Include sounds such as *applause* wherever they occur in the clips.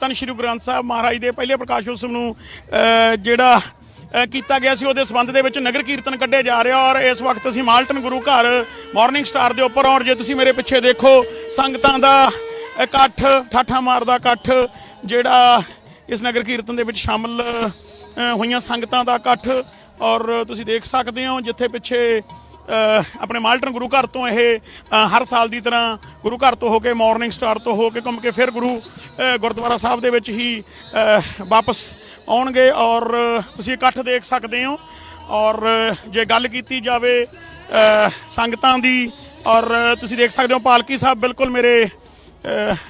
ਤਨ ਸ਼੍ਰੀ ਗ੍ਰੰਥ ਸਾਹਿਬ ਮਹਾਰਾਜ ਦੇ ਪਹਿਲੇ ਪ੍ਰਕਾਸ਼ ਉਤਸਵ ਨੂੰ ਜਿਹੜਾ ਕੀਤਾ ਗਿਆ ਸੀ, ਉਹਦੇ ਸਬੰਧ ਦੇ ਵਿੱਚ ਨਗਰ ਕੀਰਤਨ ਕੱਢਿਆ ਜਾ ਰਿਹਾ ਔਰ ਇਸ ਵਕਤ ਅਸੀਂ ਮਾਲਟਨ ਗੁਰੂ ਘਰ ਮਾਰਨਿੰਗ ਸਟਾਰ ਦੇ ਉੱਪਰ ਔਰ ਜੇ ਤੁਸੀਂ ਮੇਰੇ ਪਿੱਛੇ ਦੇਖੋ, ਸੰਗਤਾਂ ਦਾ ਇਕੱਠ, ਠਾਠਾ ਮਾਰਦਾ ਇਕੱਠ, ਜਿਹੜਾ ਇਸ ਨਗਰ ਕੀਰਤਨ ਦੇ ਵਿੱਚ ਸ਼ਾਮਲ ਹੋਈਆਂ ਸੰਗਤਾਂ ਦਾ ਇਕੱਠ ਔਰ ਤੁਸੀਂ ਦੇਖ ਸਕਦੇ ਹੋ ਜਿੱਥੇ ਪਿੱਛੇ ਆਪਣੇ ਮਾਲਟਨ ਗੁਰੂ ਘਰ ਤੋਂ ਇਹ ਹਰ ਸਾਲ ਦੀ ਤਰ੍ਹਾਂ ਗੁਰੂ ਘਰ ਤੋਂ ਹੋ ਕੇ ਮਾਰਨਿੰਗ ਸਟਾਰ ਤੋਂ ਹੋ ਕੇ ਘੁੰਮ ਕੇ ਫਿਰ ਗੁਰੂ ਗੁਰਦੁਆਰਾ ਸਾਹਿਬ ਦੇ ਵਿੱਚ ਹੀ ਵਾਪਸ ਆਉਣਗੇ ਔਰ ਤੁਸੀਂ ਇਕੱਠ ਦੇਖ ਸਕਦੇ ਹੋ ਔਰ ਜੇ ਗੱਲ ਕੀਤੀ ਜਾਵੇ ਸੰਗਤਾਂ ਦੀ ਔਰ ਤੁਸੀਂ ਦੇਖ ਸਕਦੇ ਹੋ ਪਾਲਕੀ ਸਾਹਿਬ ਬਿਲਕੁਲ ਮੇਰੇ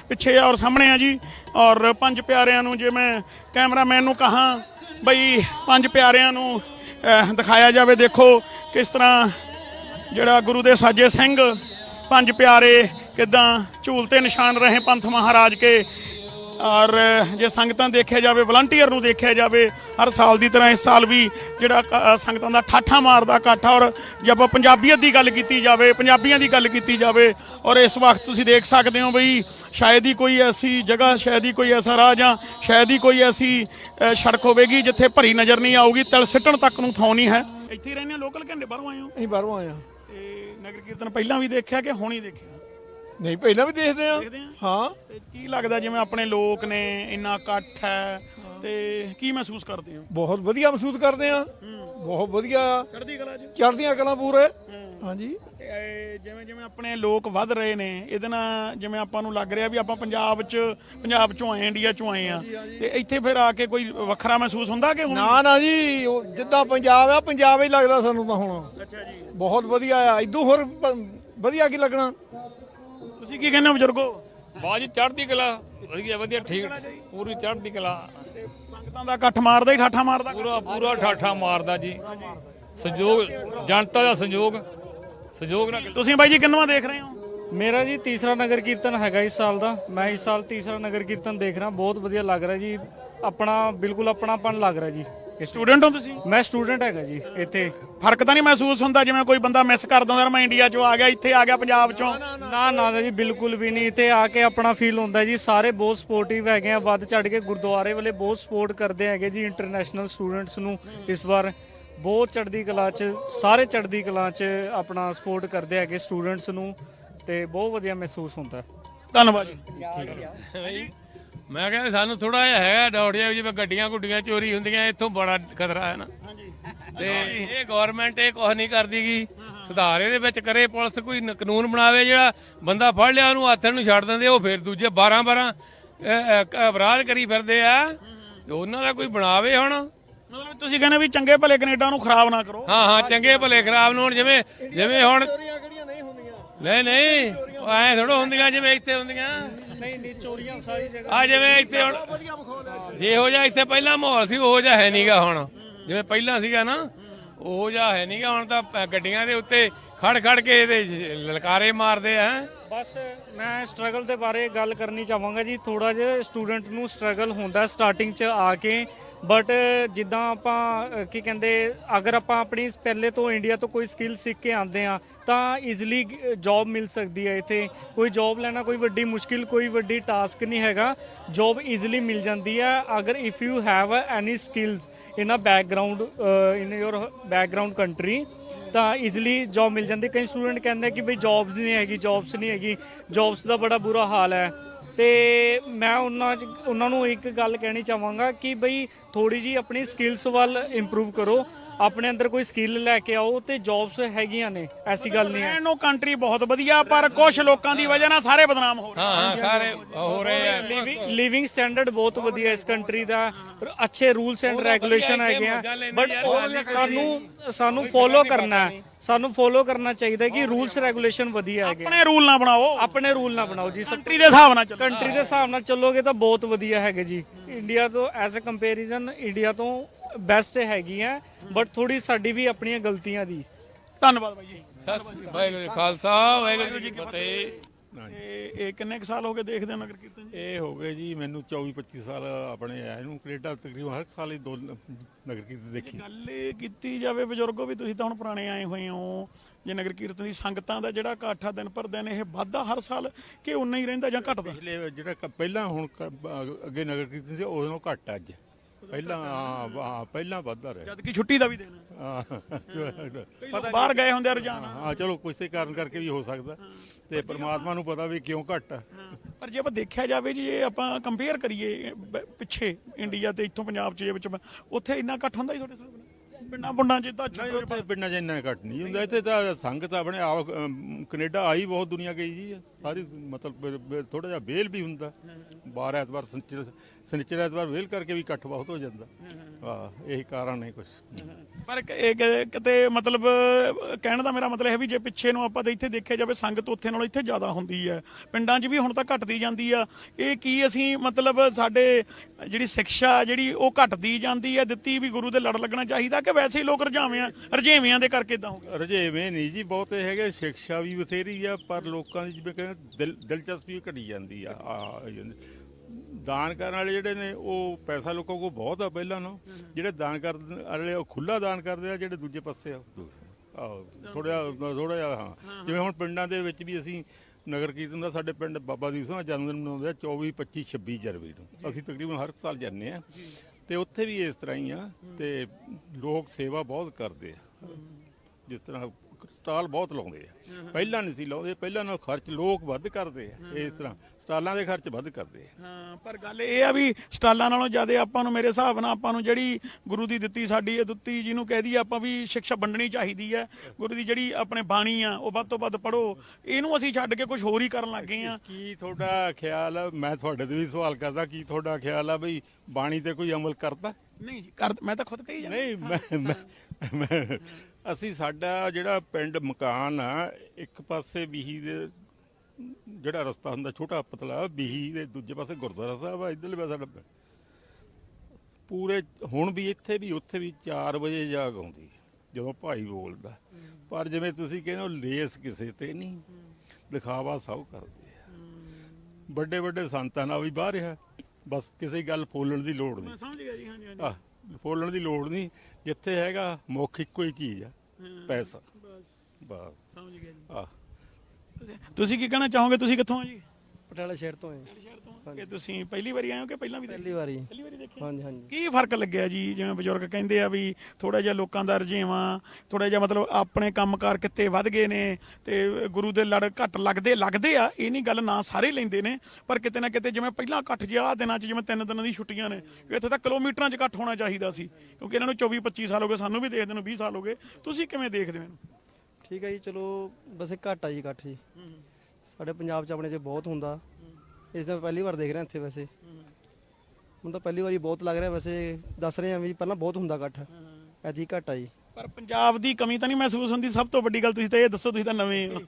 ਪਿੱਛੇ ਆ ਔਰ ਸਾਹਮਣੇ ਆ ਜੀ ਔਰ ਪੰਜ ਪਿਆਰਿਆਂ ਨੂੰ ਜੇ ਮੈਂ ਕੈਮਰਾਮੈਨ ਨੂੰ ਕਹਾਂ, ਬਈ ਪੰਜ ਪਿਆਰਿਆਂ ਨੂੰ ਦਿਖਾਇਆ ਜਾਵੇ ਦੇਖੋ ਕਿਸ ਤਰ੍ਹਾਂ ਜਿਹੜਾ ਗੁਰੂ ਦੇ ਸਾਜੇ ਸਿੰਘ, ਪੰਜ ਪਿਆਰੇ ਕਿਦਾਂ ਝੂਲ ਤੇ ਨਿਸ਼ਾਨ ਰਹੇ ਪੰਥ ਮਹਾਰਾਜ ਕੇ, ਔਰ ਜੇ ਸੰਗਤਾਂ ਦੇਖਿਆ ਜਾਵੇ ਵਲੰਟੀਅਰ ਨੂੰ ਦੇਖਿਆ ਜਾਵੇ, ਹਰ ਸਾਲ ਦੀ ਤਰ੍ਹਾਂ ਇਸ ਸਾਲ ਵੀ ਜਿਹੜਾ ਸੰਗਤਾਂ ਦਾ ਠਾਠਾ ਮਾਰਦਾ ਇਕੱਠ, ਔਰ ਜੇ ਆਪਾਂ ਪੰਜਾਬੀਅਤ ਦੀ ਗੱਲ ਕੀਤੀ ਜਾਵੇ, ਪੰਜਾਬੀਆਂ ਦੀ ਗੱਲ ਕੀਤੀ ਜਾਵੇ, ਔਰ ਇਸ ਵਕਤ ਤੁਸੀਂ ਦੇਖ ਸਕਦੇ ਹੋ ਬਈ, ਸ਼ਾਇਦ ਹੀ ਕੋਈ ਐਸੀ ਜਗ੍ਹਾ, ਸ਼ਾਇਦ ਹੀ ਕੋਈ ਐਸਾ ਰਾਹ, ਜਾਂ ਸ਼ਾਇਦ ਹੀ ਕੋਈ ਐਸੀ ਸੜਕ ਹੋਵੇਗੀ ਜਿੱਥੇ ਭਰੀ ਨਜ਼ਰ ਨਹੀਂ ਆਊਗੀ, ਤਲ ਸਿੱਟਣ ਤੱਕ ਨੂੰ ਥਾਂ ਨਹੀਂ ਹੈ। ਇੱਥੇ ਰਹਿੰਦੇ ਲੋਕਲ ਘੰਟੇ ਬਾਹਰੋਂ ਆਏ ਹੋ? ਅਸੀਂ ਬਾਹਰੋਂ ਆਏ ਆ ਨਗਰ ਕੀਰਤਨ ਪਹਿਲਾਂ ਵੀ ਦੇਖਿਆ ਕਿ ਹੁਣ ਹੀ ਦੇਖਿਆ? ਨਹੀਂ ਪਹਿਲਾਂ ਵੀ ਦੇਖਦੇ ਆ ਦੇਖਦੇ ਆ ਹਾਂ। ਤੇ ਕੀ ਲੱਗਦਾ ਜਿਵੇਂ ਆਪਣੇ ਲੋਕ ਨੇ ਇੰਨਾ ਇਕੱਠ ਹੈ ਤੇ ਕੀ ਮਹਿਸੂਸ ਕਰਦੇ ਹੋ? ਬਹੁਤ ਵਧੀਆ ਮਹਿਸੂਸ ਕਰਦੇ ਆ ਬਹੁਤ ਵਧੀਆ। ਚੜ੍ਹਦੀ ਕਲਾ ਚ। ਚੜ੍ਹਦੀਆਂ ਕਲਾਂ ਪੂਰੇ। ਹਾਂਜੀ। ਜਿਵੇਂ ਜਿਵੇਂ ਆਪਣੇ ਲੋਕ ਵੱਧ ਰਹੇ ਨੇ ਇਹਦੇ ਨਾਲ ਜਿਵੇਂ ਆਪਾਂ ਨੂੰ ਲੱਗ ਰਿਹਾ ਵੀ ਆਪਾਂ ਪੰਜਾਬ ਚ ਪੰਜਾਬ ਚੋਂ ਆਏ ਇੰਡੀਆ ਚੋਂ ਆਏ ਆ। ਤੇ ਇੱਥੇ ਫਿਰ ਆ ਕੇ ਕੋਈ ਵੱਖਰਾ ਮਹਿਸੂਸ ਹੁੰਦਾ ਕਿ ਹੁਣ? ਨਾ ਨਾ ਜੀ ਉਹ ਜਿੱਦਾਂ ਪੰਜਾਬ ਆ ਪੰਜਾਬ ਹੀ ਲੱਗਦਾ ਸਾਨੂੰ ਤਾਂ ਹੁਣ। ਅੱਛਾ ਜੀ। ਬਹੁਤ ਵਧੀਆ ਆ ਇਦੋਂ ਹੋਰ ਪ- ਵਧੀਆ ਕੀ ਲੱਗਣਾ? ਤੁਸੀਂ ਕੀ ਕਹਿੰਦੇ ਹੋ ਬਜ਼ੁਰਗੋ? ਬਾਜੀ ਚੜ੍ਹਦੀ ਕਲਾ। ਵਧੀਆ ਵਧੀਆ ਠੀਕ। ਪੂਰੀ ਚੜ੍ਹਦੀ ਕਲਾ। ਤੇ ਸੰਗਤਾਂ ਦਾ ਇਕੱਠ ਮਾਰਦਾ ਹੀ ਠਾਠਾ ਮਾਰਦਾ? ਪੂਰਾ ਪੂਰਾ ਠਾਠਾ ਮਾਰਦਾ ਜੀ। ਸੰਯੋਗ ਜਨਤਾ ਦਾ ਸੰਯੋਗ। ਸੰਯੋਗ ਨਾਲ ਤੁਸੀਂ ਬਾਈ ਜੀ ਕਿੰਨਵਾਂ ਦੇਖ ਰਹੇ ਹੋ? ਮੇਰਾ ਜੀ ਤੀਸਰਾ ਨਗਰ ਕੀਰਤਨ ਹੈਗਾ ਇਸ ਸਾਲ ਦਾ। ਮੈਂ ਇਸ ਸਾਲ ਤੀਸਰਾ ਨਗਰ ਕੀਰਤਨ ਦੇਖ ਰਿਹਾ। ਬਹੁਤ ਵਧੀਆ ਲੱਗ ਰਿਹਾ ਜੀ। ਆਪਣਾ ਬਿਲਕੁਲ ਆਪਣਾਪਨ ਲੱਗ ਰਿਹਾ ਜੀ। ਸਟੂਡੈਂਟ ਹੋ ਤੁਸੀਂ? ਮੈਂ ਸਟੂਡੈਂਟ ਹੈਗਾ ਜੀ ਇੱਥੇ। ਫ਼ਰਕ ਤਾਂ ਨਹੀਂ ਮਹਿਸੂਸ ਹੁੰਦਾ ਜਿਵੇਂ ਕੋਈ ਬੰਦਾ ਮਿਸ ਕਰ ਦਿੰਦਾ ਮੈਂ ਇੰਡੀਆ ਚੋਂ ਆ ਗਿਆ ਇੱਥੇ ਆ ਗਿਆ ਪੰਜਾਬ ਚੋਂ। ਨਾ ਨਾ ਜੀ ਬਿਲਕੁਲ ਵੀ ਨਹੀਂ। ਇੱਥੇ ਆ ਕੇ ਆਪਣਾ ਫੀਲ ਹੁੰਦਾ ਜੀ। ਸਾਰੇ ਬਹੁਤ ਸਪੋਰਟਿਵ ਹੈਗੇ ਆ। ਵੱਧ ਚੜ ਕੇ ਗੁਰਦੁਆਰੇ ਵਾਲੇ ਬਹੁਤ ਸਪੋਰਟ ਕਰਦੇ ਹੈਗੇ ਜੀ ਇੰਟਰਨੈਸ਼ਨਲ ਸਟੂਡੈਂਟਸ ਨੂੰ ਇਸ ਵਾਰ। ਬਹੁਤ ਚੜ੍ਹਦੀ ਕਲਾ 'ਚ ਸਾਰੇ ਚੜ੍ਹਦੀ ਕਲਾ 'ਚ ਆਪਣਾ ਸਪੋਰਟ ਕਰਦੇ ਹੈਗੇ ਸਟੂਡੈਂਟਸ ਨੂੰ ਤੇ ਬਹੁਤ ਵਧੀਆ ਮਹਿਸੂਸ ਹੁੰਦਾ ਧੰਨਵਾਦ ਜੀ। ਮੈਂ ਕਹਿੰਦਾ ਸਾਨੂੰ ਥੋੜਾ ਜਿਹਾ ਹੈਗਾ ਡਾਊਟ ਜਿਹਾ ਵੀ ਜਿਵੇਂ ਗੱਡੀਆਂ ਗੁੱਡੀਆਂ ਚੋਰੀ ਹੁੰਦੀਆਂ ਇੱਥੋਂ ਬੜਾ ਖਤਰਾ ਹੈ ਨਾ। ਤੇ ਇਹ ਗਵਰਨਮੈਂਟ ਇਹ ਕੁਝ ਨਹੀਂ ਕਰਦੀਗੀ ਸੁਧਾਰ ਇਹਦੇ ਵਿੱਚ ਕਰੇ ਪੁਲਿਸ ਕੋਈ ਕਾਨੂੰਨ ਬਣਾਵੇ ਜਿਹੜਾ ਬੰਦਾ ਫੜ ਲਿਆ ਉਹਨੂੰ ਆਥਣ ਨੂੰ ਛੱਡ ਦਿੰਦੇ ਉਹ ਫਿਰ ਦੂਜੇ 12 12 ਅਪਰਾਧ ਕਰੀ ਫਿਰਦੇ ਆ। ਉਹਨਾਂ ਦਾ ਕੋਈ ਬਣਾਵੇ ਹੁਣ। ਮਤਲਬ ਤੁਸੀਂ ਕਹਿੰਦੇ ਵੀ ਚੰਗੇ ਭਲੇ ਕੈਨੇਡਾ ਨੂੰ ਖਰਾਬ ਨਾ ਕਰੋ। ਹਾਂ ਹਾਂ ਚੰਗੇ ਭਲੇ ਖਰਾਬ ਨੂੰ ਹੁਣ ਜਿਵੇਂ ਜਿਵੇਂ ਹੁਣ ਕਿਹੜੀਆਂ ਨਹੀਂ ਹੁੰਦੀਆਂ? ਨਹੀਂ ਨਹੀਂ ਐ ਥੋੜਾ ਹੁੰਦੀਆਂ ਜਿਵੇਂ ਇੱਥੇ ਹੁੰਦੀਆਂ। ਨਹੀਂ ਨਹੀਂ ਚੋਰੀਆਂ ਸਾਰੀ ਜਗ੍ਹਾ ਆ ਜਿਵੇਂ ਇੱਥੇ ਹੁਣ ਜਿਹੋ ਜਿਹਾ ਇੱਥੇ ਪਹਿਲਾਂ ਮਾਹੌਲ ਸੀ ਉਹ ਜਿਹਾ ਹੈ ਨਹੀਂਗਾ ਹੁਣ। ਜਿਵੇਂ ਪਹਿਲਾਂ ਸੀਗਾ ਨਾ ਉਹ ਜਿਹਾ ਹੈ ਨਹੀਂਗਾ ਹੁਣ ਤਾਂ ਗੱਡੀਆਂ ਦੇ ਉੱਤੇ ਖੜ ਖੜ ਕੇ ਇਹਦੇ ਲਲਕਾਰੇ ਮਾਰਦੇ ਆ ਹੈਂ। ਬਸ ਮੈਂ ਸਟਰਗਲ ਦੇ ਬਾਰੇ ਗੱਲ ਕਰਨੀ ਚਾਹਾਂਗਾ ਜੀ। ਥੋੜਾ ਜਿਹਾ ਸਟੂਡੈਂਟ ਨੂੰ ਸਟਰਗਲ ਹੁੰਦਾ ਸਟਾਰਟਿੰਗ 'ਚ ਆ ਕੇ। ਬਟ ਜਿੱਦਾਂ ਆਪਾਂ ਕੀ ਕਹਿੰਦੇ, ਅਗਰ ਆਪਾਂ ਆਪਣੀ ਪਹਿਲੇ ਤੋਂ ਇੰਡੀਆ ਤੋਂ ਕੋਈ ਸਕਿੱਲ ਸਿੱਖ ਕੇ ਆਉਂਦੇ ਆ ਤਾਂ ਈਜ਼ਲੀ ਜੌਬ ਮਿਲ ਸਕਦੀ ਹੈ ਇੱਥੇ। ਕੋਈ ਜੌਬ ਲੈਣਾ ਕੋਈ ਵੱਡੀ ਮੁਸ਼ਕਿਲ, ਕੋਈ ਵੱਡੀ ਟਾਸਕ ਨਹੀਂ ਹੈਗਾ। ਜੌਬ ਈਜ਼ੀਲੀ ਮਿਲ ਜਾਂਦੀ ਹੈ। ਅਗਰ if you have any skills in a background in your background country ਤਾਂ ਈਜ਼ੀਲੀ ਜੌਬ ਮਿਲ ਜਾਂਦੀ। ਕਈ ਸਟੂਡੈਂਟ ਕਹਿੰਦੇ ਕਿ ਬਈ ਜੌਬਸ ਨਹੀਂ ਹੈਗੀ ਜੌਬਸ ਨਹੀਂ ਹੈਗੀ। ਜੌਬਸ ਦਾ ਬੜਾ ਬੁਰਾ ਹਾਲ ਹੈ। ਤੇ ਮੈਂ ਉਹਨਾਂ 'ਚ, ਉਹਨਾਂ ਨੂੰ ਇੱਕ ਗੱਲ ਕਹਿਣੀ ਚਾਹਾਂਗਾ ਕਿ ਬਈ ਥੋੜੀ ਜੀ ਆਪਣੀ ਸਕਿੱਲਸ ਵੱਲ ਇੰਪਰੂਵ ਕਰੋ। ਆਪਣੇ ਅੰਦਰ ਕੋਈ ਸਕਿੱਲ ਲੈ ਕੇ ਆਓ ਤੇ ਜੌਬਸ ਹੈਗੀਆਂ ਨੇ ਐਸੀ ਗੱਲ ਨਹੀਂ ਹੈ। ਰਹਿਣ ਨੂੰ ਕੰਟਰੀ ਬਹੁਤ ਵਧੀਆ ਪਰ ਕੁਝ ਲੋਕਾਂ ਦੀ ਵਜ੍ਹਾ ਨਾਲ ਸਾਰੇ ਬਦਨਾਮ ਹੋ ਰਹੇ ਹਾਂ ਹਾਂ ਸਾਰੇ ਹੋ ਰਹੇ ਆ। ਲਿਵਿੰਗ ਸਟੈਂਡਰਡ ਬਹੁਤ ਵਧੀਆ ਇਸ ਕੰਟਰੀ ਦਾ। ਅੱਛੇ ਰੂਲਸ ਐਂਡ ਰੈਗੂਲੇਸ਼ਨ ਹੈਗੇ ਆ। ਬਟ ਸਾਨੂੰ ਸਾਨੂੰ ਫੋਲੋ ਕਰਨਾ ਹੈ। ਸਾਨੂੰ ਫੋਲੋ ਕਰਨਾ ਚਾਹੀਦਾ ਹੈ ਕਿ ਰੂਲਸ ਰੈਗੂਲੇਸ਼ਨ ਵਧੀਆ ਹੈਗੇ ਆਪਣੇ ਰੂਲ ਨਾ ਬਣਾਓ। ਆਪਣੇ ਰੂਲ ਨਾ ਬਣਾਓ ਜੀ ਕੰਟਰੀ ਦੇ ਹਿਸਾਬ ਨਾਲ ਚੱਲੋ। ਕੰਟਰੀ ਦੇ ਹਿਸਾਬ ਨਾਲ ਚੱਲੋਗੇ ਤਾਂ ਬਹੁਤ ਵਧੀਆ ਹੈਗੇ ਜੀ। ਇੰਡੀਆ ਤੋਂ ਐਜ਼ ਅ ਕੰਪੈਰੀਜ਼ਨ ਇੰਡੀਆ ਤੋਂ ਬੈਸਟ ਹੈਗੀ ਹੈ ਬਟ ਥੋੜੀ ਸਾਡੀ ਵੀ ਆਪਣੀਆਂ ਗਲਤੀਆਂ ਦੀ। ਧੰਨਵਾਦ ਬਾਈ ਜੀ। ਸਤਿ ਸ੍ਰੀ ਵਾਹਿਗੁਰੂ ਜੀ ਕਾ ਖਾਲਸਾ ਵਾਹਿਗੁਰੂ ਜੀ ਕੀ ਫਤਿਹ। ਤੇ ਇਹ ਕਿੰਨੇ ਕੁ ਸਾਲ ਹੋ ਗਏ ਦੇਖਦੇ ਨਗਰ ਕੀਰਤਨ ਜੀ? ਇਹ ਹੋ ਗਏ ਜੀ ਮੈਨੂੰ 24 25 ਸਾਲ ਆਪਣੇ ਆਇਆ ਨੂੰ ਕੈਨੇਡਾ ਤਕਰੀਬਨ ਹਰ ਸਾਲ ਹੀ ਦੋ ਨ- ਨਗਰ ਕੀਰਤਨ ਦੇਖੀ। ਗੱਲ ਇਹ ਕੀਤੀ ਜਾਵੇ ਬਜ਼ੁਰਗੋ ਵੀ ਤੁਸੀਂ ਤਾਂ ਹੁਣ ਪੁਰਾਣੇ ਆਏ ਹੋਏ ਹੋ ਜੇ ਨਗਰ ਕੀਰਤਨ ਦੀ ਸੰਗਤਾਂ ਦਾ ਜਿਹੜਾ ਇਕੱਠ ਦਿਨ ਪਰ ਦਿਨ ਇਹ ਵੱਧਦਾ ਹਰ ਸਾਲ ਕਿ ਉਨਾ ਹੀ ਰਹਿੰਦਾ ਜਾਂ ਘਟਦਾ? ਪਿਛਲੇ ਜਿਹੜਾ ਕ- ਪਹਿਲਾਂ ਹੁਣ ਕ- ਅੱਗੇ ਨਗਰ ਕੀਰਤਨ ਸੀ ਉਦੋਂ ਘੱਟ ਆ ਅੱਜ। ਪਹਿਲਾਂ ਹਾਂ, ਹਾਂ, ਪਹਿਲਾਂ ਵੱਧਦਾ ਰਿਹਾ। ਜਦ ਕਿ ਛੁੱਟੀ ਦਾ ਵੀ ਦਿਨ ਹੈ ਹਾਂ। ਕਈ ਲੋਕ ਬਾਹਰ ਗਏ ਹੁੰਦੇ ਆ ਰੋਜ਼ਾਨਾ। ਹਾਂ ਚਲੋ ਕਿਸੇ ਕਾਰਨ ਕਰਕੇ ਵੀ ਹੋ ਸਕਦਾ। ਤੇ ਪ੍ਰਮਾਤਮਾ ਨੂੰ ਪਤਾ ਵੀ ਕਿਉਂ ਘੱਟ ਆ। ਪਰ ਜੇ ਆਪਾਂ ਦੇਖਿਆ ਜਾਵੇ ਜੀ ਇਹ ਆਪਾਂ ਕੰਪੇਅਰ ਕਰੀਏ ਬ- ਪਿੱਛੇ ਇੰਡੀਆ ਤੇ ਇੱਥੋਂ ਪੰਜਾਬ ਚ ਜੇ ਵਿੱਚ ਉੱਥੇ ਇੰਨਾ ਇਕੱਠ ਹੁੰਦਾ ਹੀ ਤੁਹਾਡੇ ਹਿਸਾਬ ਨਾਲ? ਪਿੰਡਾਂ ਪੁੰਡਾਂ 'ਚ ਤਾਂ ਨਹੀਂ ਉੱਥੇ ਪਿੰਡਾਂ 'ਚ ਇੰਨਾ ਘੱਟ ਨਹੀਂ ਹੁੰਦਾ। ਇੱਥੇ ਤਾਂ ਸੰਗਤ ਆਪਣੇ ਆਪ ਅਮ, ਕੈਨੇਡਾ ਆਈ ਬਹੁਤ ਦੁਨੀਆ ਗਈ ਜੀ। ਸਾਰੀ ਮਤਲਬ ਥੋੜਾ ਜਿਹਾ ਵੇਲ ਵੀ ਹੁੰਦਾ। ਬਾਰ ਐਤਵਾਰ ਸਨਿਚਰ ਸਨਿਚਰ ਐਤਵਾਰ ਵੇਲ ਕਰਕੇ ਵੀ ਇਕੱਠ ਬਹੁਤ ਹੋ ਜਾਂਦਾ। ਹਾਂ ਇਹੀ ਕਾਰਨ ਹੈ ਕੁਝ ਪਰ ਇਹ ਕਿ- ਕਿਤੇ ਮਤਲਬ ਕਹਿਣ ਦਾ ਮੇਰਾ ਮਤਲਬ ਹੈ ਵੀ ਜੇ ਪਿੱਛੇ ਨੂੰ ਆਪਾਂ ਤਾਂ ਇੱਥੇ ਦੇਖਿਆ ਜਾਵੇ, ਸੰਗਤ ਉੱਥੇ ਨਾਲੋਂ ਇੱਥੇ ਜ਼ਿਆਦਾ ਹੁੰਦੀ ਹੈ। ਪਿੰਡਾਂ 'ਚ ਵੀ ਹੁਣ ਤਾਂ ਘਟਦੀ ਜਾਂਦੀ ਆ। ਇਹ ਕੀ ਅਸੀਂ ਮਤਲਬ ਸਾਡੇ ਜਿਹੜੀ ਸਿੱਖਿਆ ਜਿਹੜੀ ਉਹ ਘਟਦੀ ਜਾਂਦੀ ਹੈ, ਦਿੱਤੀ ਵੀ ਗੁਰੂ ਦੇ ਲੜ ਲੱਗਣਾ ਚਾਹੀਦਾ ਕਿ ਵੈਸੇ ਹੀ ਲੋਕ ਰੁਝਾਵਿਆਂ ਰੁਝੇਵਿਆਂ ਦੇ ਕਰਕੇ ਇਦਾਂ ਹੋ ਗਿਆ ਰੁਝੇਵੇਂ ਨਹੀਂ ਜੀ, ਬਹੁਤੇ ਹੈਗੇ, ਸਿੱਖਿਆ ਵੀ ਬਥੇਰੀ ਆ, ਪਰ ਲੋਕਾਂ ਦੀ ਜਿਵੇਂ ਕਹਿੰਦੇ ਦਿਲ ਦਿਲਚਸਪੀ ਘਟੀ ਜਾਂਦੀ ਆ ਆ ਆ ਜਾਂਦੀ। ਦਾਨ ਕਰਨ ਵਾਲੇ ਜਿਹੜੇ ਨੇ ਉਹ ਪੈਸਾ ਲੋਕਾਂ ਕੋਲ ਬਹੁਤ ਆ ਪਹਿਲਾਂ ਨਾਲੋਂ। ਜਿਹੜੇ ਦਾਨ ਕਰਨ ਵਾਲੇ ਉਹ ਖੁੱਲਾ ਦਾਨ ਕਰਦੇ ਆ ਜਿਹੜੇ ਦੂਜੇ ਪਾਸੇ ਆ। ਥੋੜਾ ਥੋੜਾ ਜਿਹਾ ਹਾਂ। ਜਿਵੇਂ ਹੁਣ ਪਿੰਡਾਂ ਦੇ ਵਿੱਚ ਵੀ ਅਸੀਂ ਨਗਰ ਕੀਰਤਨ ਦਾ ਸਾਡੇ ਪਿੰਡ ਬਾਬਾ ਦੀਪ ਸਿੰਘ ਦਾ ਜਨਮ ਦਿਨ ਮਨਾਉਂਦੇ ਆ 24 25 26 ਜਨਵਰੀ ਨੂੰ। ਅਸੀਂ ਤਕਰੀਬਨ ਹਰ ਸਾਲ ਜਾਂਦੇ ਆ। ਤੇ ਉੱਥੇ ਵੀ ਇਸ ਤਰ੍ਹਾਂ ਹੀ ਆ ਤੇ ਲੋਕ ਸੇਵਾ ਬਹੁਤ ਕਰਦੇ ਆ। ਜਿਸ ਤਰ੍ਹਾਂ ਸਟਾਲ ਬਹੁਤ ਲਾਉਂਦੇ ਆ। ਪਹਿਲਾਂ ਨਹੀਂ ਸੀ ਲਾਉਂਦੇ ਪਹਿਲਾਂ ਨਾਲ ਖਰਚ ਲੋਕ ਵੱਧ ਕਰਦੇ ਆ ਇਸ ਤਰ੍ਹਾਂ। ਸਟਾਲਾਂ ਦੇ ਖਰਚ ਵੱਧ ਕਰਦੇ ਆ। ਹਾਂ ਪਰ ਗੱਲ ਇਹ ਆ ਵੀ ਸਟਾਲਾਂ ਨਾਲੋਂ ਜ਼ਿਆਦਾ ਆਪਾਂ ਨੂੰ ਮੇਰੇ ਹਿਸਾਬ ਨਾਲ ਆਪਾਂ ਨੂੰ ਜਿਹੜੀ ਗੁਰੂ ਦੀ ਦਿੱਤੀ ਸਾਡੀ ਇਹ ਦਿੱਤੀ ਜਿਹਨੂੰ ਕਹਿ ਦਈਏ ਆਪਾਂ ਵੀ ਸਿੱਖਿਆ ਵੰਡਣੀ ਚਾਹੀਦੀ ਹੈ ਗੁਰੂ ਦੀ ਜਿਹੜੀ ਆਪਣੇ ਬਾਣੀ ਆ ਉਹ ਵੱਧ ਤੋਂ ਵੱਧ ਪੜੋ ਇਹਨੂੰ ਅਸੀਂ ਛੱਡ ਕੇ ਕੁਝ ਹੋਰ ਹੀ ਕਰਨ ਲੱਗ ਆ। ਕੀ ਤੁਹਾਡਾ ਖਿਆਲ ਮੈਂ ਤੁਹਾਡੇ ਤੇ ਵੀ ਸਵਾਲ ਕਰਦਾ ਕੀ ਤੁਹਾਡਾ ਖਿਆਲ ਆ ਬਈ ਬਾਣੀ ਤੇ ਕੋਈ ਅਮਲ ਕਰਦਾ ਨਹੀਂ ਕਰ ਮੈਂ ਤਾਂ ਖੁਦ ਕਹੀ ਜਾਂਦਾ। ਨਹੀਂ ਮੈਂ ਅਸੀਂ ਸਾਡਾ ਜਿਹੜਾ ਪਿੰਡ ਮਕਾਨ ਆ ਇੱਕ ਪਾਸੇ ਬੀਹੀ ਦੇ ਜਿਹੜਾ ਰਸਤਾ ਹੁੰਦਾ ਛੋਟਾ ਪਤਲਾ ਬੀਹੀ ਦੇ ਦੂਜੇ ਪਾਸੇ ਗੁਰਦੁਆਰਾ ਸਾਹਿਬ ਆ ਇਧਰਲੇ ਪਾਸੇ ਸਾਡਾ ਪਿੰਡ। ਪੂਰੇ ਹੁਣ ਵੀ ਇੱਥੇ ਵੀ ਉੱਥੇ ਵੀ 4 ਵਜੇ ਜਾਗ ਆਉਂਦੀ ਹੈ, ਜਦੋਂ ਭਾਈ ਬੋਲਦਾ। ਪਰ ਜਿਵੇਂ ਤੁਸੀਂ ਕਹਿੰਦੇ ਹੋ ਲੇਸ ਕਿਸੇ ਤੇ ਨਹੀਂ। ਦਿਖਾਵਾ ਸਭ ਕਰਦੇ ਆ। ਵੱਡੇ ਵੱਡੇ ਸੰਤਾਂ ਨਾਲ ਵੀ ਬਾਹਰ ਆ। ਬਸ ਕਿਸੇ ਗੱਲ ਫੋਲਣ ਦੀ ਲੋੜ ਨਹੀਂ। ਮੈਂ ਸਮਝ ਗਿਆ ਜੀ ਹਾਂਜੀ ਹਾਂਜੀ। ਆ ਫੋਲਣ ਦੀ ਲੋੜ ਨਹੀਂ ਜਿੱਥੇ ਹੈਗਾ ਮੁੱਖ ਇੱਕੋ ਹੀ ਚੀਜ਼ ਆ ਪੈਸਾ। ਬਸ। ਬਸ। ਸਮਝ ਗਿਆ ਜੀ। ਆ ਤੁਸੀਂ- ਤੁਸੀਂ ਕੀ ਕਹਿਣਾ ਚਾਹੋਗੇ? ਤੁਸੀਂ ਕਿੱਥੋਂ ਆ ਜੀ? ਪਟਿਆਲਾ ਸ਼ਹਿਰ ਤੋਂ ਹੈ। ਸ਼ਹਿਰ ਤੋਂ? ਕਿ ਤੁਸੀਂ ਪਹਿਲੀ ਵਾਰੀ ਆਏ ਹੋ ਕਿ ਪਹਿਲਾਂ ਵੀ ਪਹਿਲੀ ਵਾਰੀ। ਪਹਿਲੀ ਵਾਰੀ ਦੇਖਿਆ ਹਾਂਜੀ ਹਾਂਜੀ। ਕੀ ਫ਼ਰਕ ਲੱਗਿਆ ਜੀ ਜਿਵੇਂ ਬਜ਼ੁਰਗ ਕਹਿੰਦੇ ਆ ਵੀ ਥੋੜਾ ਜਿਹਾ ਲੋਕਾਂ ਦਾ ਰੁਝੇਵਾਂ ਥੋੜਾ ਜਿਹਾ ਮਤਲਬ ਆਪਣੇ ਕੰਮਕਾਰ ਕਿਤੇ ਵੱਧ ਗਏ ਨੇ ਤੇ ਗੁਰੂ ਦੇ ਲੜ ਘੱਟ ਲੱਗਦੇ ਲੱਗਦੇ ਆ ਇਹ ਨਹੀਂ ਗੱਲ ਨਾ ਸਾਰੇ ਲੈਂਦੇ ਨੇ ਪਰ ਕਿਤੇ ਨਾ ਕਿਤੇ ਜਿਵੇਂ ਪਹਿਲਾਂ ਇਕੱਠ ਜਿਹਾ ਦਿਨਾਂ 'ਚ ਜਿਵੇਂ ਤਿੰਨ ਦਿਨਾਂ ਦੀ ਛੁੱਟੀਆਂ ਨੇ ਇੱਥੇ ਤਾਂ ਕਿਲੋਮੀਟਰਾਂ 'ਚ ਇਕੱਠ ਹੋਣਾ ਚਾਹੀਦਾ ਸੀ ਕਿਉਂਕਿ ਇਹਨਾਂ ਨੂੰ 24 25 ਸਾਲ ਹੋ ਗਏ ਸਾਨੂੰ ਵੀ ਦੇਖਦੇ ਨੂੰ 20 ਸਾਲ ਹੋ ਗਏ ਤੁਸੀਂ ਕਿਵੇਂ ਦੇਖਦੇ ਹੋ? ਇਹਨੂੰ ਠੀਕ ਹੈ ਜੀ ਚਲੋ ਵੈਸੇ ਘੱਟ ਆ ਜੀ ਇਕੱਠ ਜੀ। ਸਾਡੇ ਪੰਜਾਬ 'ਚ ਆਪਣੇ 'ਚ ਬਹੁਤ ਹੁੰਦਾ। ਇਸ ਤਾਂ ਪਹਿਲੀ ਵਾਰ ਦੇਖ ਰਹੇ ਇੱਥੇ ਵੈਸੇ। ਹੁਣ ਤਾਂ ਪਹਿਲੀ ਵਾਰੀ ਬਹੁਤ ਲੱਗ ਰਿਹਾ ਵੈਸੇ ਦੱਸ ਰਹੇ ਆ ਵੀ ਪਹਿਲਾਂ ਬਹੁਤ ਹੁੰਦਾ ਇਕੱਠ। ਐਤੀ ਘੱਟ ਆ ਜੀ। ਪਰ ਪੰਜਾਬ ਦੀ ਕਮੀ ਤਾਂ ਨਹੀਂ ਮਹਿਸੂਸ ਹੁੰਦੀ। ਸਭ ਤੋਂ ਵੱਡੀ ਗੱਲ ਤੁਸੀਂ ਤਾਂ ਇਹ ਦੱਸੋ ਤੁਸੀਂ ਤਾਂ ਨਵੇਂ ਹੋ।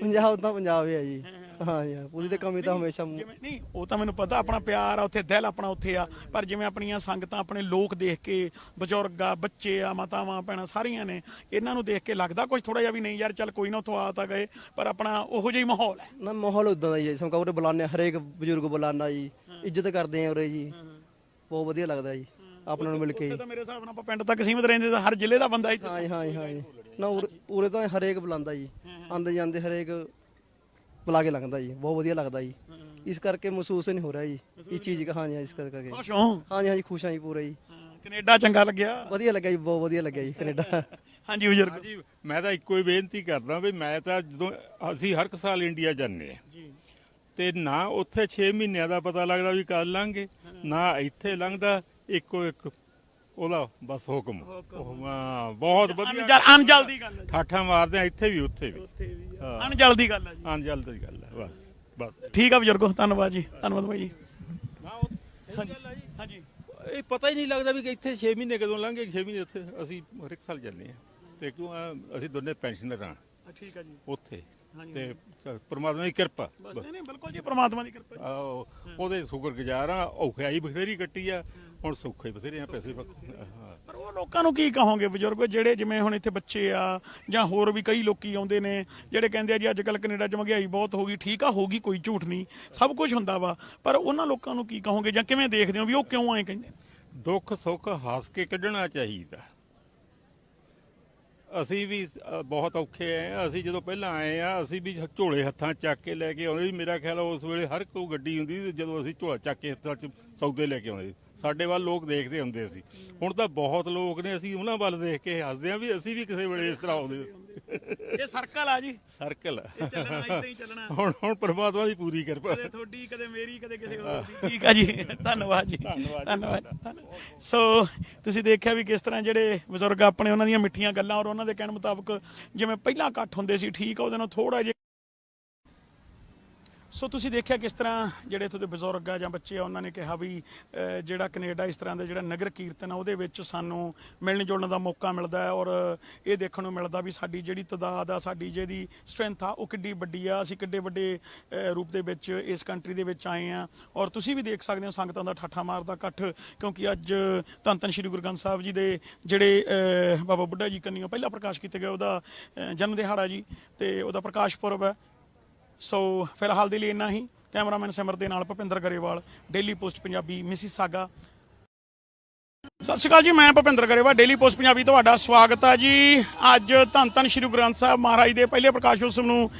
ਪੰਜਾਬ ਤਾਂ ਪੰਜਾਬ ਹੀ ਆ ਜੀ। ਹਾਂ ਜੀ ਪੂਰੀ ਤੇ ਕਮੀ ਤਾਂ ਹਮੇਸ਼ਾ ਜਿਵੇਂ ਨਹੀਂ ਉਹ ਤਾਂ ਮੈਨੂੰ ਪਤਾ ਆਪਣਾ ਪਿਆਰ ਆ ਉੱਥੇ ਦਿਲ ਆਪਣਾ ਉੱਥੇ ਆ ਪਰ ਜਿਵੇਂ ਆਪਣੀਆਂ ਸੰਗਤਾਂ ਆਪਣੇ ਲੋਕ ਦੇਖ ਕੇ ਬਜ਼ੁਰਗ ਆ ਬੱਚੇ ਆ ਮਾਤਾਵਾਂ ਭੈਣਾਂ ਸਾਰੀਆਂ ਨੇ ਇਹਨਾਂ ਨੂੰ ਦੇਖ ਕੇ ਲੱਗਦਾ ਕੁਝ ਥੋੜਾ ਜਿਹਾ ਵੀ ਨਹੀਂ ਯਾਰ ਚੱਲ ਕੋਈ ਨਾ ਉੱਥੋਂ ਆ ਤਾਂ ਗਏ ਪਰ ਆਪਣਾ ਉਹੋ ਜਿਹਾ ਹੀ ਮਾਹੌਲ ਹੈ। ਨਾ ਮਾਹੌਲ ਉਦਾਂ ਦਾ ਹੀ ਹੈ ਸਮਕਾ ਉਰੇ ਬੁਲਾਉਂਦੇ ਹਾਂ, ਹਰੇਕ ਬਜ਼ੁਰਗ ਬੁਲਾਉਂਦਾ ਜੀ ਇੱਜ਼ਤ ਕਰਦੇ ਆ ਉਰੇ ਜੀ ਬਹੁਤ ਵਧੀਆ ਲੱਗਦਾ ਜੀ ਆਪਣਾ ਨੂੰ ਮਿਲ ਕੇ। ਉੱਥੇ ਤਾਂ ਮੇਰੇ ਹਿਸਾਬ ਨਾਲ ਆਪਾਂ ਪਿੰਡ ਤੱਕ ਸੀਮਿਤ ਰਹਿੰਦੇ ਤਾਂ ਹਰ ਜ਼ਿਲ੍ਹੇ ਦਾ ਬੰਦਾ ਇੱਥੇ ਹਾਂ ਜੀ ਹਾਂ ਜੀ ਹਾਂ ਜੀ। ਨਾ ਉਰੇ- ਉਰੇ ਤਾਂ ਹਰੇਕ ਬੁਲਾਉਂਦਾ ਜੀ ਆਂਦੇ ਜਾਂਦੇ ਹਰੇਕ ਬੁਲਾ ਕੇ ਲੰਘਦਾ ਜੀ ਬਹੁਤ ਵਧੀਆ ਲੱਗਦਾ ਜੀ। ਇਸ ਕਰਕੇ ਮਹਿਸੂਸ ਨਹੀਂ ਹੋ ਰਿਹਾ ਜੀ ਇਹ ਚੀਜ਼ ਹਾਂ ਜੀ ਇਸ ਕਰਕੇ। ਖੁਸ਼ ਹੋ? ਹਾਂ ਜੀ ਹਾਂ ਜੀ ਖੁਸ਼ ਹਾਂ ਜੀ ਪੂਰਾ ਜੀ। ਕੈਨੇਡਾ ਚੰਗਾ ਲੱਗਿਆ? ਵਧੀਆ ਲੱਗਿਆ ਜੀ ਬਹੁਤ ਵਧੀਆ ਲੱਗਿਆ ਜੀ ਕੈਨੇਡਾ। *laughs* ਹਾਂਜੀ ਬਜ਼ੁਰਗ। ਜੀ ਮੈਂ ਤਾਂ ਇੱਕੋ ਹੀ ਬੇਨਤੀ ਕਰਦਾ ਵੀ ਮੈਂ ਤਾਂ ਜਦੋਂ ਅਸੀਂ ਹਰ ਇੱਕ ਸਾਲ ਇੰਡੀਆ ਜਾਂਦੇ ਆ ਜੀ। ਤੇ ਨਾ ਉੱਥੇ 6 ਮਹੀਨਿਆਂ ਦਾ ਪਤਾ ਲੱਗਦਾ ਵੀ ਕਦ ਲੰਘੇ ਨਾ ਇੱਥੇ ਲੰਘਦਾ ਇੱਕੋ ਇੱਕ ਉਹਦਾ ਬਸ ਹੁਕਮ। ਉਹ, ਹਾਂ, ਬਹੁਤ ਵਧੀਆ। ਅਨਜਲ ਅਨਜਲ ਦੀ ਗੱਲ ਹੈ ਠਾਠਾਂ ਮਾਰਦੇ ਆ ਇੱਥੇ ਵੀ ਉੱਥੇ ਵੀ। ਜੀ ਅਨਜਲ ਦੀ ਗੱਲ ਹੈ ਜੀ। ਅਨਜਲ ਦੀ ਗੱਲ ਹੈ ਬਸ ਬਸ। ਠੀਕ ਆ ਬਜ਼ੁਰਗੋ ਧੰਨਵਾਦ ਜੀ ਧੰਨਵਾਦ ਭਾਈ ਜੀ। ਆ ਜੀ। ਹਾਂਜੀ। ਇਹ ਪਤਾ ਹੀ ਨਹੀਂ ਲੱਗਦਾ ਵੀ ਕਿ ਇੱਥੇ 6 ਮਹੀਨੇ ਕਦੋਂ ਲੰਘੇ 6 ਮਹੀਨੇ ਉੱਥੇ ਅਸੀਂ ਹਰ ਇੱਕ ਸਾਲ ਜਾਂਦੇ ਆ ਤੇ ਕਿਉਂ ਆ, ਅਸੀਂ ਦੋਨੇ ਪੈਨਸ਼ਨਰ ਹਾਂ। ਠੀਕ ਆ ਜੀ। ਉੱਥੇ। ਤੇ ਪ੍ਰਮਾਤਮਾ ਦੀ ਕਿਰਪਾ। ਬਸ ਨਹੀਂ ਨਹੀਂ ਬਿਲਕੁਲ ਜੀ ਪ੍ਰਮਾਤਮਾ ਦੀ ਕਿਰਪਾ ਜੀ। ਆਹੋ, ਉਹਦੇ ਸ਼ੁਕਰਗੁਜ਼ਾਰ ਆ ਔਖਿਆਈ ਬਥੇਰੀ ਕੱਟੀ ਆ ਹੁਣ ਸੌਖੇ ਬਥੇਰੇ ਆ ਪੈਸੇ ਹਾਂ। ਪਰ ਉਹ ਲੋਕਾਂ ਨੂੰ ਕੀ ਕਹੋਗੇ ਬਜ਼ੁਰਗ ਜਿਹੜੇ ਜਿਵੇਂ ਹੁਣ ਇੱਥੇ ਬੱਚੇ ਆ ਜਾਂ ਹੋਰ ਵੀ ਕਈ ਲੋਕੀ ਆਉਂਦੇ ਨੇ ਜਿਹੜੇ ਕਹਿੰਦੇ ਆ ਜੀ ਅੱਜ ਕੱਲ ਕੈਨੇਡਾ 'ਚ ਮਹਿੰਗਾਈ ਬਹੁਤ ਹੋ ਗਈ ਠੀਕ ਆ ਹੋ ਗਈ ਕੋਈ ਝੂਠ ਨਹੀਂ ਸਭ ਕੁਝ ਹੁੰਦਾ ਵਾ ਪਰ ਉਹਨਾਂ ਲੋਕਾਂ ਨੂੰ ਕੀ ਕਹੋਗੇ ਜਾਂ ਕਿਵੇਂ ਦੇਖਦੇ ਹੋ ਵੀ ਉਹ ਕਿਉਂ ਐਂ ਕਹਿੰਦੇ ਨੇ? ਦੁੱਖ ਸੁੱਖ ਹੱਸ ਕੇ ਕੱਢਣਾ ਚਾਹੀਦਾ। ਅਸੀਂ ਵੀ ਬਹੁਤ ਔਖੇ ਆਏ ਅਸੀਂ ਜਦੋਂ ਪਹਿਲਾਂ ਆਏ ਆ ਅਸੀਂ ਵੀ ਝੋਲੇ ਹੱਥਾਂ 'ਚ ਚੱਕ ਕੇ ਲੈ ਕੇ ਆਉਂਦੇ ਸੀ। ਮੇਰਾ ਖਿਆਲ ਉਸ ਵੇਲੇ ਹਰ ਕੋਈ ਗੱਡੀ ਹੁੰਦੀ ਸੀ, ਜਦੋਂ ਅਸੀਂ ਝੋਲਾ ਚੱਕ ਕੇ ਹੱਥਾਂ 'ਚ ਸੌਦੇ ਲੈ ਕੇ ਆਉਂਦੇ ਸੀ। ਸਾਡੇ ਵੱਲ ਲੋਕ ਦੇਖਦੇ ਹੁੰਦੇ ਸੀ। ਹੁਣ ਤਾਂ ਬਹੁਤ ਲੋਕ ਨੇ ਅਸੀਂ ਉਹਨਾਂ ਵੱਲ ਦੇਖ ਕੇ ਹੱਸਦੇ ਆ ਵੀ ਅਸੀਂ ਵੀ ਕਿਸੇ ਵੇਲੇ ਇਸ ਤਰ੍ਹਾਂ ਆਉਂਦੇ ਸੀ। ਇਹ ਸਰਕਲ ਆ ਜੀ। ਸਰਕਲ ਚੱਲਣਾ ਇਦਾਂ ਹੀ ਚੱਲਣਾ। ਹੁਣ ਹੁਣ ਪਰਮਾਤਮਾ ਦੀ ਪੂਰੀ ਕਿਰਪਾ। ਕਦੇ ਤੁਹਾਡੀ ਕਦੇ ਮੇਰੀ ਕਦੇ ਕਿਸੇ ਹੋਰ ਦੀ। ਠੀਕ ਆ ਜੀ। ਧੰਨਵਾਦ ਜੀ। ਧੰਨਵਾਦ। ਸੋ ਤੁਸੀਂ ਦੇਖਿਆ ਵੀ ਕਿਸ ਤਰ੍ਹਾਂ ਜਿਹੜੇ ਬਜ਼ੁਰਗ ਆਪਣੇ ਉਹਨਾਂ ਦੀਆਂ ਮਿੱਠੀਆਂ ਗੱਲਾਂ ਔਰ ਉਹਨਾਂ ਦੇ ਕਹਿਣ ਮੁਤਾਬਕ ਜਿਵੇਂ ਪਹਿਲਾਂ ਇਕੱਠ ਹੁੰਦੇ ਸੀ ਠੀਕ ਆ ਉਹਦੇ ਨਾਲ ਥੋੜਾ ਜਿਹਾ ਸੋ ਤੁਸੀਂ ਦੇਖਿਆ ਕਿਸ ਤਰ੍ਹਾਂ ਜਿਹੜੇ ਇੱਥੋਂ ਦੇ ਬਜ਼ੁਰਗ ਆ ਜਾਂ ਬੱਚੇ ਆ, ਉਹਨਾਂ ਨੇ ਕਿਹਾ ਵੀ ਜਿਹੜਾ ਕੈਨੇਡਾ ਇਸ ਤਰ੍ਹਾਂ ਦਾ ਜਿਹੜਾ ਨਗਰ ਕੀਰਤਨ ਆ, ਉਹਦੇ ਵਿੱਚ ਸਾਨੂੰ ਮਿਲਣ ਜੁਲਣ ਦਾ ਮੌਕਾ ਮਿਲਦਾ ਹੈ ਔਰ ਇਹ ਦੇਖਣ ਨੂੰ ਮਿਲਦਾ ਵੀ ਸਾਡੀ ਜਿਹੜੀ ਤਦਾਦ ਆ, ਸਾਡੀ ਜਿਹੜੀ ਸਟਰੈਂਥ ਆ, ਉਹ ਕਿੱਡੀ ਵੱਡੀ ਆ। ਅਸੀਂ ਕਿੱਡੇ ਵੱਡੇ ਰੂਪ ਦੇ ਵਿੱਚ ਇਸ ਕੰਟਰੀ ਦੇ ਵਿੱਚ ਆਏ ਆ ਔਰ ਤੁਸੀਂ ਵੀ ਦੇਖ ਸਕਦੇ ਹੋ ਸੰਗਤਾਂ ਦਾ ਠਾਠਾ ਮਾਰਦਾ ਇਕੱਠ, ਕਿਉਂਕਿ ਅੱਜ ਧੰਨ ਧੰਨ ਸ਼੍ਰੀ ਗੁਰੂ ਗ੍ਰੰਥ ਸਾਹਿਬ ਜੀ ਦੇ ਜਿਹੜੇ ਬਾਬਾ ਬੁੱਢਾ ਜੀ ਕੰਨੀਓ ਪਹਿਲਾ ਪ੍ਰਕਾਸ਼ ਕੀਤੇ ਗਏ, ਉਹਦਾ ਜਨਮ ਦਿਹਾੜਾ ਜੀ ਤੇ ਉਹਦਾ ਪ੍ਰਕਾਸ਼ ਪੁਰਬ ਹੈ। ਸੋ ਫਿਲਹਾਲ ਦੇ ਲਈ ਇੰਨਾ ਹੀ। ਕੈਮਰਾਮੈਨ ਸਿਮਰ ਦੇ ਨਾਲ Bhupinder Grewal Daily Post Punjabi Mississauga ਸਤਿ ਸ਼੍ਰੀ ਅਕਾਲ ਜੀ, ਮੈਂ ਭੁਪਿੰਦਰ ਗਰੇਵਾਲ ਡੇਲੀ ਪੋਸਟ ਪੰਜਾਬੀ, ਤੁਹਾਡਾ ਸਵਾਗਤ ਹੈ ਜੀ। ਅੱਜ ਧੰਨ ਧੰਨ ਸ਼੍ਰੀ ਗੁਰੂ ਗ੍ਰੰਥ ਸਾਹਿਬ ਮਹਾਰਾਜ ਦੇ ਪਹਿਲੇ ਪ੍ਰਕਾਸ਼ ਉਤਸਵ ਨੂੰ